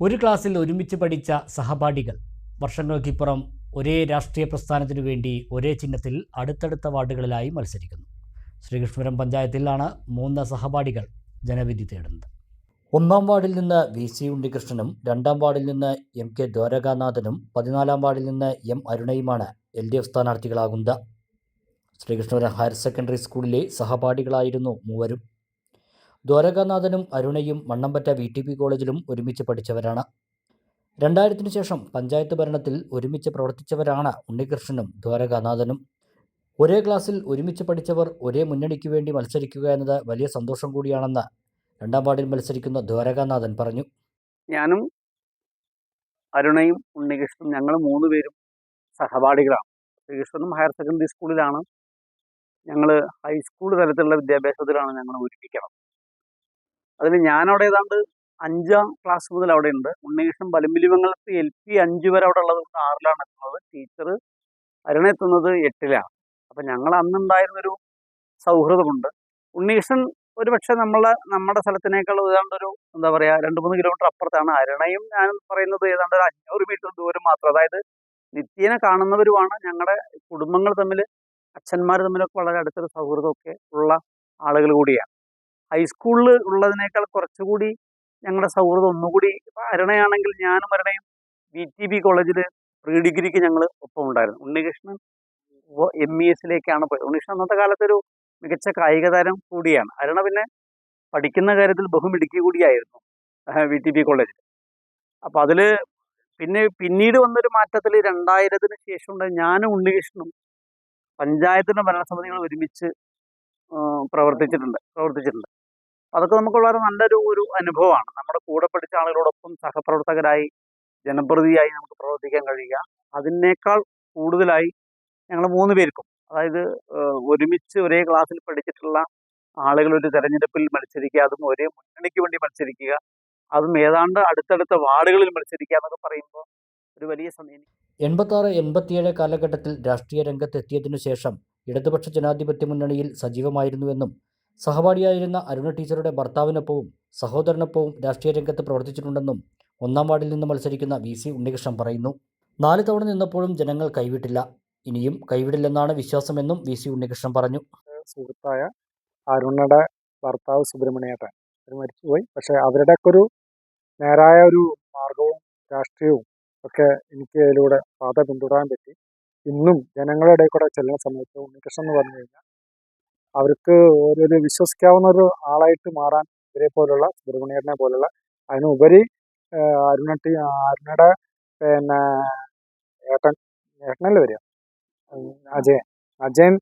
ഒരു ക്ലാസ്സിൽ ഒരുമിച്ച് പഠിച്ച സഹപാഠികൾ വർഷങ്ങൾക്കിപ്പുറം ഒരേ രാഷ്ട്രീയ പ്രസ്ഥാനത്തിനു വേണ്ടി ഒരേ ചിഹ്നത്തിൽ അടുത്തടുത്ത വാർഡുകളിലായി മത്സരിക്കുന്നു. ശ്രീകൃഷ്ണപുരം പഞ്ചായത്തിലാണ് മൂന്ന് സഹപാഠികൾ ജനവിധി തേടുന്നത്. ഒന്നാം വാർഡിൽ നിന്ന് വി. സി. ഉണ്ണികൃഷ്ണനും രണ്ടാം വാർഡിൽ നിന്ന് എം. കെ. ദ്വാരകാനാഥനും പതിനാലാം വാർഡിൽ നിന്ന് എം. അരുണയുമാണ് എൽ. ഡി. എഫ് സ്ഥാനാർത്ഥികളാകുന്നത്. ശ്രീകൃഷ്ണപുരം ഹയർ സെക്കൻഡറി സ്കൂളിലെ സഹപാഠികളായിരുന്നു മൂവരും. ദ്വാരകാനാഥനും അരുണയും മണ്ണമ്പറ്റ വി ടി പി കോളേജിലും ഒരുമിച്ച് പഠിച്ചവരാണ്. രണ്ടായിരത്തിനു ശേഷം പഞ്ചായത്ത് ഭരണത്തിൽ ഒരുമിച്ച് പ്രവർത്തിച്ചവരാണ് ഉണ്ണികൃഷ്ണനും ദ്വാരകാനാഥനും. ഒരേ ക്ലാസ്സിൽ ഒരുമിച്ച് പഠിച്ചവർ ഒരേ മുന്നണിക്ക് വേണ്ടി മത്സരിക്കുക എന്നത് വലിയ സന്തോഷം കൂടിയാണെന്ന് രണ്ടാം വാർഡിൽ മത്സരിക്കുന്ന ദ്വാരകാനാഥൻ പറഞ്ഞു. ഞാനും അരുണയും ഉണ്ണികൃഷ്ണനും ഞങ്ങൾ മൂന്ന് പേരും സഹപാഠികളാണ്. ശ്രീകൃഷ്ണനും ഹയർ സെക്കൻഡറി സ്കൂളിലാണ് ഞങ്ങൾ ഹൈസ്കൂൾ തലത്തിലുള്ള വിദ്യാഭ്യാസത്തിലാണ് ഞങ്ങൾ ഒരുമിക്കണം അതിൽ ഞാനവിടെ ഏതാണ്ട് അഞ്ചാം ക്ലാസ് മുതൽ അവിടെ ഉണ്ട് ഉണ്ണികൃഷ്ണൻ പലമ്പിലിമംഗലത്ത് എൽ പി അഞ്ച് വരെ അവിടെ ഉള്ളത് കൊണ്ട് ആറിലാണ് എത്തുന്നത്. ടീച്ചർ അരുണ എത്തുന്നത് എട്ടിലാണ്. അപ്പം ഞങ്ങൾ അന്നുണ്ടായിരുന്നൊരു സൗഹൃദമുണ്ട്. ഉണ്ണികൃഷ്ണൻ ഒരു പക്ഷേ നമ്മളെ നമ്മുടെ സ്ഥലത്തിനേക്കാൾ ഏതാണ്ട് ഒരു എന്താ പറയുക രണ്ട് മൂന്ന് കിലോമീറ്റർ അപ്പുറത്താണ്. അരുണയും ഞാൻ പറയുന്നത് ഏതാണ്ട് ഒരു അഞ്ഞൂറ് മീറ്റർ ദൂരം മാത്രം. അതായത് നിത്യേന കാണുന്നവരുമാണ് ഞങ്ങളുടെ കുടുംബങ്ങൾ തമ്മിൽ അച്ഛന്മാർ തമ്മിലൊക്കെ വളരെ അടുത്തൊരു സൗഹൃദമൊക്കെ ഉള്ള ആളുകൾ കൂടിയാണ്. ഹൈസ്കൂളിൽ ഉള്ളതിനേക്കാൾ കുറച്ചുകൂടി ഞങ്ങളുടെ സൗഹൃദം ഒന്നുകൂടി അരണയാണെങ്കിൽ ഞാനും അരുണയും ബി ടി ബി കോളേജിൽ പ്രീ ഡിഗ്രിക്ക് ഞങ്ങൾ ഒപ്പം ഉണ്ടായിരുന്നു. ഉണ്ണികൃഷ്ണൻ എം ഇ എസിലേക്കാണ് പോയത്. ഉണ്ണികൃഷ്ണൻ അന്നത്തെ കാലത്തൊരു മികച്ച കായിക താരം കൂടിയാണ്. അരുണ പിന്നെ പഠിക്കുന്ന കാര്യത്തിൽ ബഹുമിടുക്കി കൂടിയായിരുന്നു വി ടി ബി കോളേജിൽ അപ്പോൾ അതിൽ പിന്നെ പിന്നീട് വന്നൊരു മാറ്റത്തിൽ രണ്ടായിരത്തിന് ശേഷം ഉണ്ടായി ഞാനും ഉണ്ണികൃഷ്ണനും പഞ്ചായത്തിന്റെ ഭരണസമിതികൾ ഒരുമിച്ച് പ്രവർത്തിച്ചിട്ടുണ്ട് പ്രവർത്തിച്ചിട്ടുണ്ട്. അതൊക്കെ നമുക്ക് വളരെ നല്ലൊരു ഒരു അനുഭവമാണ്. നമ്മുടെ കൂടെ പഠിച്ച ആളുകളോടൊപ്പം സഹപ്രവർത്തകരായി ജനപ്രതിയായി നമുക്ക് പ്രവർത്തിക്കാൻ കഴിയുക. അതിനേക്കാൾ കൂടുതലായി ഞങ്ങൾ മൂന്ന് പേർക്കും. അതായത് ഒരുമിച്ച് ഒരേ ക്ലാസ്സിൽ പഠിച്ചിട്ടുള്ള ആളുകൾ ഒരു തെരഞ്ഞെടുപ്പിൽ മത്സരിക്കുക അതും ഒരേ മുന്നണിക്ക് വേണ്ടി മത്സരിക്കുക അതും ഏതാണ്ട് അടുത്തടുത്ത വാർഡുകളിൽ മത്സരിക്കുക എന്നൊക്കെ പറയുമ്പോൾ ഒരു വലിയ സമയം എൺപത്താറ് എൺപത്തിയേഴ് കാലഘട്ടത്തിൽ രാഷ്ട്രീയ രംഗത്തെത്തിയതിനു ശേഷം ഇടതുപക്ഷ ജനാധിപത്യ മുന്നണിയിൽ സജീവമായിരുന്നുവെന്നും സഹപാഠിയായിരുന്ന അരുണ ടീച്ചറുടെ ഭർത്താവിനൊപ്പവും സഹോദരനൊപ്പവും രാഷ്ട്രീയ രംഗത്ത് പ്രവർത്തിച്ചിട്ടുണ്ടെന്നും ഒന്നാം വാർഡിൽ നിന്ന് മത്സരിക്കുന്ന വി സി ഉണ്ണികൃഷ്ണൻ പറയുന്നു. നാല് തവണ നിന്നപ്പോഴും ജനങ്ങൾ കൈവിട്ടില്ല. ഇനിയും കൈവിടില്ലെന്നാണ് വിശ്വാസമെന്നും വി സി ഉണ്ണികൃഷ്ണൻ പറഞ്ഞു. സുഹൃത്തായ അരുണയുടെ ഭർത്താവ് സുബ്രഹ്മണ്യേട്ടൻ. മരിച്ചുപോയി. പക്ഷേ അവരുടെയൊക്കെ ഒരു നേരായ ഒരു മാർഗവും രാഷ്ട്രീയവും ഒക്കെ എനിക്ക് അതിലൂടെ പാത പിന്തുടരാൻ പറ്റി. ഇന്നും ജനങ്ങളുടെ ഇടയിൽ കൂടെ ചെല്ലുന്ന സമയത്ത് ഉണ്ണികൃഷ്ണൻ എന്ന് പറഞ്ഞു കഴിഞ്ഞാൽ അവർക്ക് ഒരു വിശ്വസിക്കാവുന്ന ഒരു ആളായിട്ട് മാറാൻ ഇവരെ പോലുള്ള സുബ്രഹ്മണ്യേട്ടനെ പോലുള്ള അതിനുപരി അരുണട്ടി അരുണയുടെ പിന്നെ ഏട്ടൻ ഏട്ടനല്ലേ വരിക? അജയൻ. അജയൻ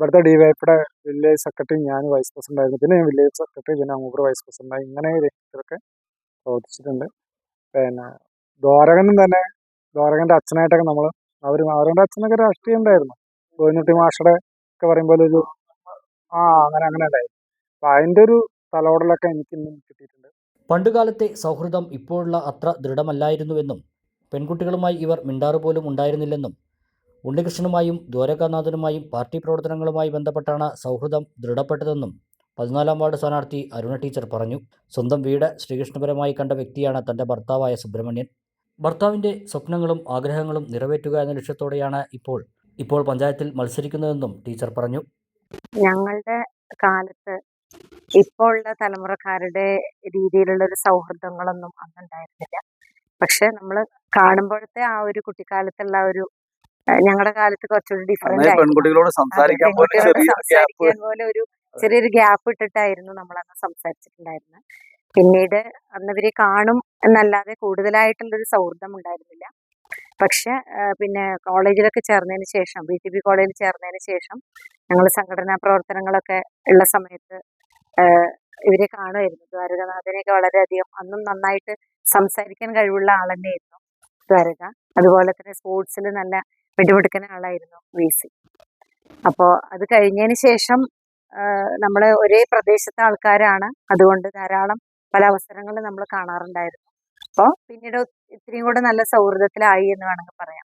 ഇവിടുത്തെ ഡിവൈപ്പിയുടെ വില്ലേജ് സെക്രട്ടറി ഞാൻ വൈസ് പ്രസിഡന്റ് ആയിരുന്നു പിന്നെ ഞാൻ വില്ലേജ് സെക്രട്ടറി പിന്നെ അമൂപ്പർ വൈസ് പ്രസിഡന്റ് ആയി ഇങ്ങനെ രംഗത്തൊക്കെ പ്രവർത്തിച്ചിട്ടുണ്ട്. പിന്നെ ദ്വാരകനും തന്നെ ദ്വാരകന്റെ അച്ഛനായിട്ടൊക്കെ നമ്മൾ അവർ അവരുടെ അച്ഛനൊക്കെ രാഷ്ട്രീയം ഉണ്ടായിരുന്നു. കോയിനുട്ടി മാഷയുടെ ഒക്കെ പറയുമ്പോൾ ഒരു ആ അങ്ങനെ അങ്ങനെ അതിന്റെ ഒരു തലോടലൊക്കെ എനിക്ക് കിട്ടിയിട്ടുണ്ട്. പണ്ടുകാലത്തെ സൗഹൃദം ഇപ്പോഴുള്ള അത്ര ദൃഢമല്ലായിരുന്നുവെന്നും പെൺകുട്ടികളുമായി ഇവർ മിണ്ടാറ് പോലും ഉണ്ടായിരുന്നില്ലെന്നും ഉണ്ണികൃഷ്ണനുമായും ദ്വാരകാനാഥനുമായും പാർട്ടി പ്രവർത്തനങ്ങളുമായി ബന്ധപ്പെട്ടാണ് സൗഹൃദം ദൃഢപ്പെട്ടതെന്നും പതിനാലാം വാർഡ് സ്ഥാനാർത്ഥി അരുണ ടീച്ചർ പറഞ്ഞു. സ്വന്തം വീട് ശ്രീകൃഷ്ണപരമായി കണ്ട വ്യക്തിയാണ് തന്റെ ഭർത്താവായ സുബ്രഹ്മണ്യൻ. ഭർത്താവിന്റെ സ്വപ്നങ്ങളും ആഗ്രഹങ്ങളും നിറവേറ്റുക എന്ന ലക്ഷ്യത്തോടെയാണ് ഇപ്പോൾ ഇപ്പോൾ പഞ്ചായത്തിൽ മത്സരിക്കുന്നതെന്നും ടീച്ചർ പറഞ്ഞു. ഞങ്ങളുടെ കാലത്ത് ഇപ്പോൾ ഉള്ള തലമുറക്കാരുടെ രീതിയിലുള്ള ഒരു സൗഹൃദങ്ങളൊന്നും അന്നുണ്ടായിരുന്നില്ല. പക്ഷെ നമ്മൾ കാണുമ്പോഴത്തെ ആ ഒരു കുട്ടിക്കാലത്തുള്ള ഒരു ഞങ്ങളുടെ കാലത്ത് കുറച്ചുകൂടി ഡിഫറെന്റ് അന്നേ പെൺകുട്ടികളോട് സംസാരിക്കാൻ പോലും ഒരു ചെറിയൊരു ഗ്യാപ്പ് ഇട്ടിട്ടായിരുന്നു നമ്മൾ അന്ന് സംസാരിച്ചിട്ടുണ്ടായിരുന്നത് പിന്നീട് അന്ന് ഇവരെ കാണും എന്നല്ലാതെ കൂടുതലായിട്ടുള്ളൊരു സൗഹൃദം ഉണ്ടായിരുന്നില്ല. പക്ഷെ പിന്നെ കോളേജിലൊക്കെ ചേർന്നതിന് ശേഷം ബി ടി ബി കോളേജിൽ ചേർന്നതിന് ശേഷം ഞങ്ങൾ സംഘടനാ പ്രവർത്തനങ്ങളൊക്കെ ഉള്ള സമയത്ത് ഇവരെ കാണുമായിരുന്നു. ദ്വാരകനാഥനെയൊക്കെ വളരെയധികം അന്നും നന്നായിട്ട് സംസാരിക്കാൻ കഴിവുള്ള ആൾ തന്നെയായിരുന്നു ദ്വാരക. അതുപോലെ തന്നെ സ്പോർട്സിൽ നല്ല മിടുമിടുക്കന ആളായിരുന്നു വി സി അപ്പോൾ അത് കഴിഞ്ഞതിന് ശേഷം നമ്മൾ ഒരേ പ്രദേശത്തെ ആൾക്കാരാണ്. അതുകൊണ്ട് ധാരാളം പല അവസരങ്ങളും നമ്മൾ കാണാറുണ്ടായിരുന്നു. അപ്പോൾ പിന്നീട് ഇത്രയും കൂടെ നല്ല സൗഹൃദത്തിലായി എന്ന് വേണമെങ്കിൽ പറയാം.